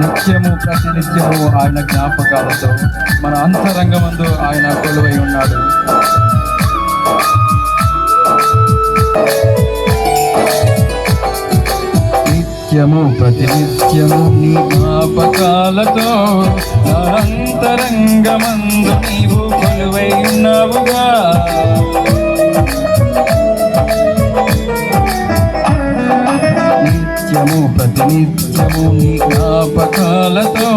నిత్యము ప్రతినిత్యము ఆయన జ్ఞాపకాలతో మన అంతరంగమందు ఆయన కొలువై ఉన్నాడు. నిత్యము ప్రతినిత్యము నీ జ్ఞాపకాలతో అంతరంగమందు నిత్యము ప్రతినిత్యము నీ జ్ఞాపకాలతో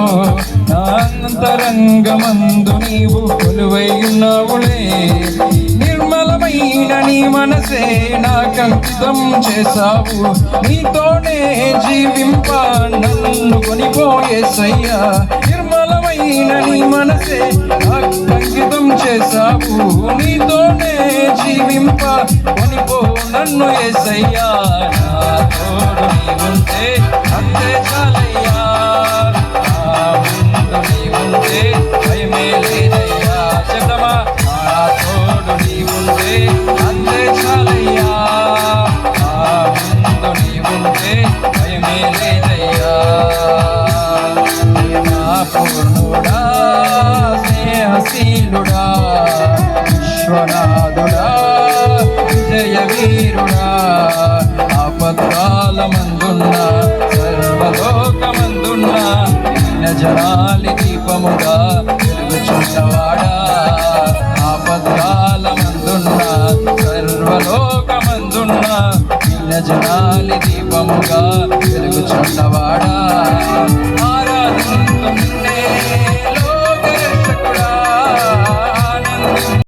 నా అంతరంగమందు నీవు కొలువై ఉన్నావులే. నిర్మలమైన నీ మనసే నా కంకితం చేశావు. నీతోనే జీవింప నన్ను కొనిపోయే సయ్యా. నిర్మలమైన నీ మనసే నా చేశావు. నీతోనే జీవింప కొనిపో నన్ను ఏసయ్యా భయమే చెప్తామా నా తోడు నీవుంటే అంతే చాలయ్యా. నా ముందు నీవుంటే భయమే లేదయ్యా నా పూర్ణుడా స్నేహశీలుడా విశ్వనాథుడా విజయ వీరుడా ఆపత్కాలమందున్న సర్వలోకమందున్న జనాలి దీపముగా వెలుగుచున్నవాడా ఆపత్కాలమందున్న సర్వలోకమందున్న నిన్న జనాలి దీపముగా వెలుగుచున్నవాడా?